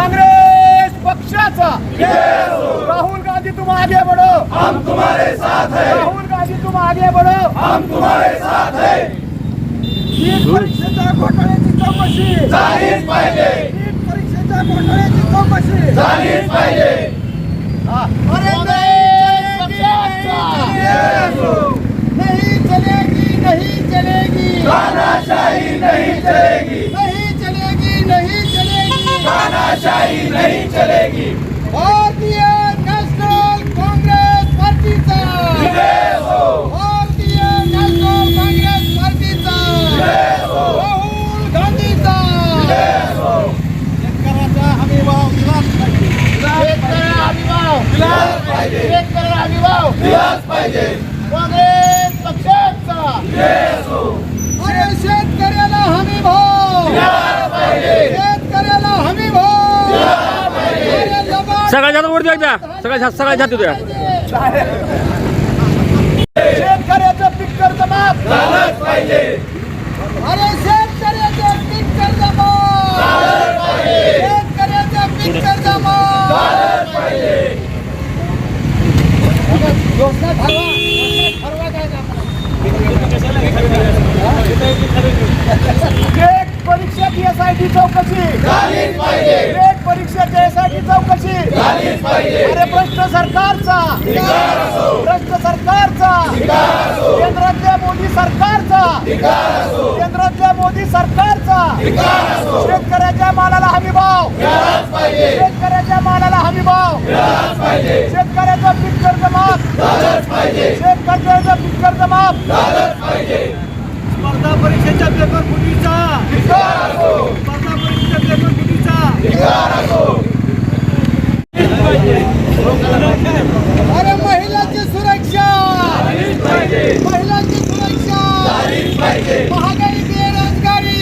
कांग्रेस पक्षाचा. राहुल गांधी तुम आगे बढ़ो. हम तुम्हारे साथ हैं. राहुल गांधी तुम आगे बढ़ो. हम तुम्हारे साथ हैं. परीक्षेच्या घोटाळ्याची चौकशी. झालीच पाहिजे. परीक्षेच्या घोटाळ्याची चौकशी. झालीच पाहिजे. अरे नहीं चलेगी नहीं. चलेगी तानाशाही नहीं चलेगी नहीं चलेगी नहीं चलेगी तानाशाही नहीं चलेगी. भारतीय नॅशनल काँग्रेस पार्टीचा. भारतीय नॅशनल काँग्रेस पार्टीचा. राहुल गांधीचा. शेतकऱ्याचा हमीभाव दिलाच पाहिजे. शेतकऱ्याला हमीभाव. दिलाच पाहिजे. शेतकऱ्याला हमीभाव. दिलाच पाहिजे. काँग्रेस पक्षाचा अरे शेतकऱ्याला हमी भाव शेतकऱ्याला हमी भाव अरे लबाड सगळ्या जात वरती एकदा सगळ्या सगळ्या जात तुझ्या शेतकऱ्याचं पीक कर्ज माफ झालंच पाहिजे अरे शेतकऱ्याचं पीक कर्ज माफ झालंच पाहिजे शेतकऱ्याचं पीक कर्ज माफ झालंच पाहिजे योजना ठरवा ठरवा काय नेट परीक्षेची एसआयटी चौकशी. झालीच पाहिजे. नेट परीक्षेची एसआयटी चौकशी. झालीच पाहिजे. अरे भ्रष्ट सरकारचा. भ्रष्ट सरकारचा. केंद्रातल्या मोदी सरकारचा. केंद्रातल्या मोदी सरकारचा. शेतकऱ्याच्या मालाला हमी भाव. शेतकऱ्याच्या मालाला हमी भाव. शेतकऱ्याचं पीक कर्ज माफ. शेतकऱ्याचं पीक कर्ज माफ. स्पर्धा परीक्षेच्या पेपर फुटीचा स्पर्धा परीक्षेच्या पेपर फुटीचा अरे महिलाची सुरक्षा! महिलांची सुरक्षा! महागाई बेरोजगारी!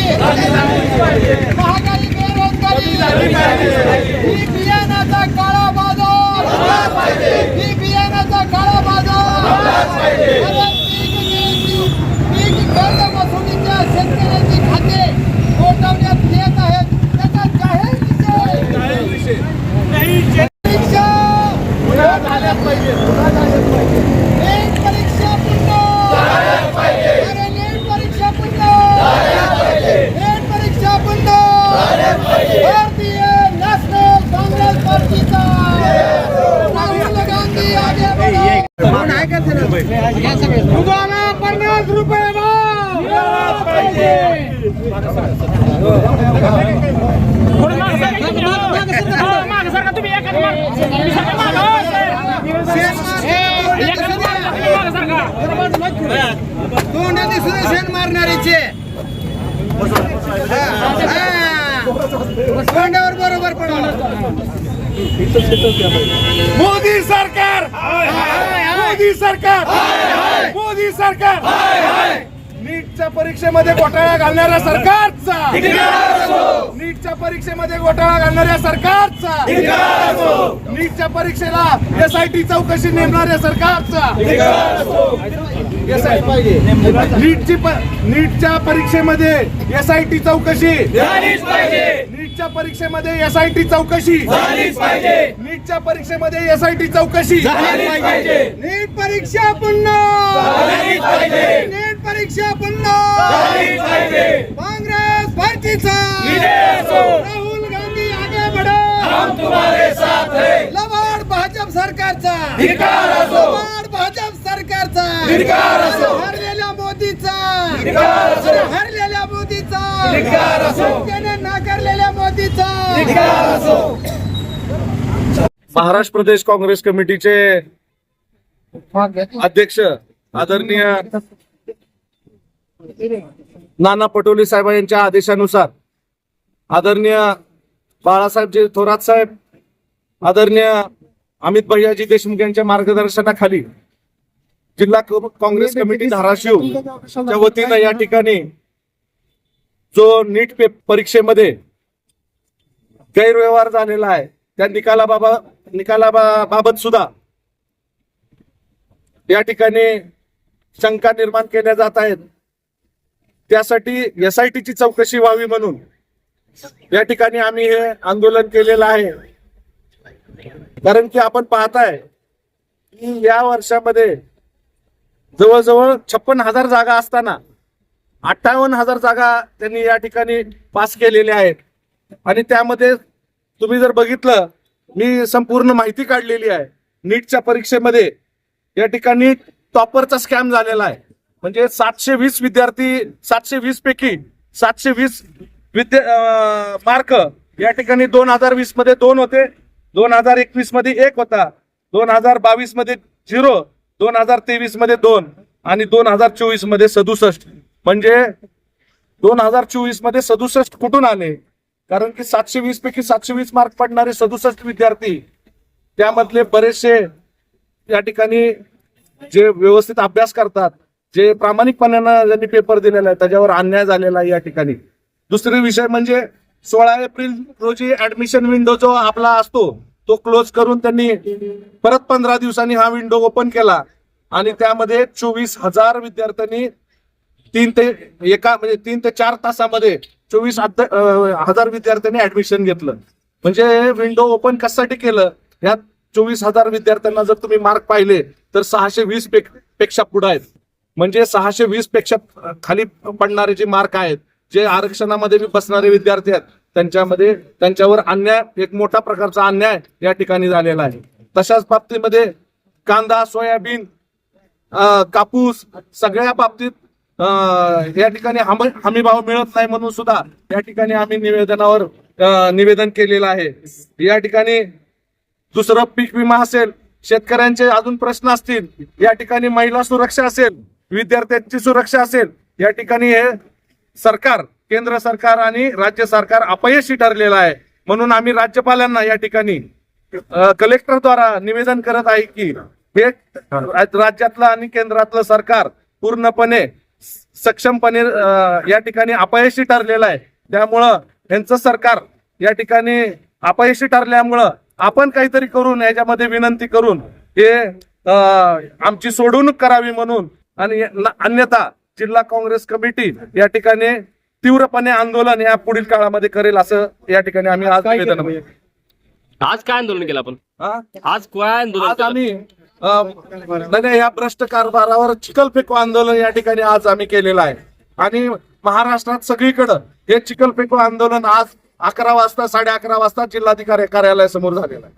महागाई बेरोजगारी! ही बियाणाचा काळा बाजार! ही बियाणाचा काळा बाजार! पीक कर्ज वसुलीच्या शेतकऱ्यांची खाते गोठवण्यात येत आहेत त्याचा जाहीर विषय परीक्षा पुन्हा झाल्या पाहिजे पुन्हा झाल्या पाहिजे नीट परीक्षा पुन्हा अरे नीट परीक्षा पुन्हा नीट परीक्षा पुन्हा भारतीय नॅशनल काँग्रेस पार्टीचा राहुल गांधी आगे बढ़ो दुधाला पन्नास रुपये भाव तोंडाने सुद्धा शेण मारणारीचे तोंडावर बरोबर पडवलं मोदी सरकार मोदी सरकार मोदी सरकार. नीटच्या परीक्षेमध्ये घोटाळा घालणाऱ्या सरकारचा. नीटच्या परीक्षेमध्ये घोटाळा घालणाऱ्या सरकारचा. नीटच्या परीक्षेला एस आय टी चौकशी नेमणाऱ्या सरकारचा. नीटची प- नीटच्या परीक्षेमध्ये एस आय टी चौकशी. नीटच्या परीक्षेमध्ये एस आय टी चौकशी. नीटच्या परीक्षेमध्ये एस आय टी चौकशी. नीट परीक्षा पुन्हा परीक्षा पुन्हा काँग्रेस पार्टीचा. राहुल गांधी आगे बढ़ो. हम तुम्हारे साथ हैं. लवाड भाजप सरकारचा. लवाड भाजप सरकारचा. हरलेल्या मोदीचा. हरलेल्या मोदीचा. जनतेने नाकारलेल्या मोदीचा. महाराष्ट्र प्रदेश काँग्रेस कमिटीचे अध्यक्ष आदरणीय नाना पटोले साहेब यांच्या आदेशानुसार आदरणीय बाळासाहेबजी थोरात साहेब आदरणीय अमित भैयाजी देशमुख यांच्या मार्गदर्शनाखाली जिल्हा काँग्रेस कमिटी धाराशिव च्या वतीनं या ठिकाणी जो नीट पे परीक्षेमध्ये गैरव्यवहार झालेला आहे त्या निकालाबाबा निकालाबाबत सुद्धा या ठिकाणी शंका निर्माण केल्या जात आहेत. त्यासाठी एस आय टीची चौकशी व्हावी म्हणून या ठिकाणी आम्ही हे आंदोलन केलेलं आहे. कारण की आपण पाहताय की या वर्षामध्ये जवळजवळ छप्पन हजार जागा असताना अठ्ठावन्न हजार जागा त्यांनी या ठिकाणी पास केलेल्या आहेत. आणि त्यामध्ये तुम्ही जर बघितलं मी संपूर्ण माहिती काढलेली आहे. नीटच्या परीक्षेमध्ये या ठिकाणी टॉपरचा स्कॅम झालेला आहे. म्हणजे सातशे वीस विद्यार्थी सातशे वीस पैकी सातशे वीस विद्या मार्क. या ठिकाणी दोन हजार वीसमध्ये दोन होते. दोन हजार एकवीसमध्ये एक होता. दोन हजार बावीसमध्ये झिरो. दोन हजार तेवीसमध्ये दोन. आणि दोन हजार चोवीसमध्ये सदुसष्ट. म्हणजे दोन हजार चोवीसमध्ये सदुसष्ट कुठून आले? कारण की सातशे वीस पैकी सातशे वीस मार्क पडणारे सदुसष्ट विद्यार्थी त्यामधले बरेचसे या ठिकाणी जे व्यवस्थित अभ्यास करतात जे प्रामाणिकपणानं ज्यांनी पेपर दिलेला आहे त्याच्यावर अन्याय झालेला आहे या ठिकाणी. दुसरे विषय म्हणजे सोळा एप्रिल रोजी ऍडमिशन विंडो जो आपला असतो तो क्लोज करून त्यांनी परत पंधरा दिवसांनी हा विंडो ओपन केला. आणि त्यामध्ये चोवीस हजार विद्यार्थ्यांनी तीन ते एका म्हणजे तीन ते चार तासामध्ये चोवीस हजार विद्यार्थ्यांनी ऍडमिशन घेतलं. म्हणजे विंडो ओपन कशासाठी केलं? ह्या चोवीस हजार विद्यार्थ्यांना जर तुम्ही मार्क पाहिले तर सहाशे वीसपेक्षा पुढे आहेत. म्हणजे सहाशे वीसपेक्षा खाली पडणारे जे मार्क आहेत जे आरक्षणामध्ये बी बसणारे विद्यार्थी आहेत त्यांच्यामध्ये त्यांच्यावर अन्याय एक मोठा प्रकारचा अन्याय या ठिकाणी झालेला आहे. तशाच बाबतीमध्ये कांदा सोयाबीन कापूस सगळ्या बाबतीत या ठिकाणी हमी भाव मिळत नाही म्हणून सुद्धा या ठिकाणी आम्ही निवेदनावर निवेदन केलेलं आहे. या ठिकाणी दुसरं पीक विमा असेल शेतकऱ्यांचे अजून प्रश्न असतील या ठिकाणी महिला सुरक्षा असेल विद्यार्थ्यांची सुरक्षा असेल या ठिकाणी हे सरकार केंद्र सरकार आणि राज्य सरकार अपयशी ठरलेलं आहे. म्हणून आम्ही राज्यपालांना या ठिकाणी कलेक्टरद्वारा निवेदन करत आहे की हे राज्यातलं आणि केंद्रातलं सरकार पूर्णपणे सक्षमपणे या ठिकाणी अपयशी ठरलेलं आहे. त्यामुळं यांचं सरकार या ठिकाणी अपयशी ठरल्यामुळं आपण काहीतरी करून याच्यामध्ये विनंती करून हे आमची सोडवणूक करावी म्हणून आणि अन्यथा जिल्हा काँग्रेस कमिटी या ठिकाणी तीव्रपणे आंदोलन या पुढील काळामध्ये करेल असं या ठिकाणी आम्ही आज निवेदन आज काय आंदोलन केलं आपण? आज काय आंदोलन? आम्ही नाही, या भ्रष्ट कारभारावर चिखल फेको आंदोलन या ठिकाणी आज आम्ही केलेलं आहे आणि महाराष्ट्रात सगळीकडं हे चिखल फेको आंदोलन आज अकरा वाजता साडे अकरा वाजता जिल्हाधिकारी कार्यालयासमोर झालेलं आहे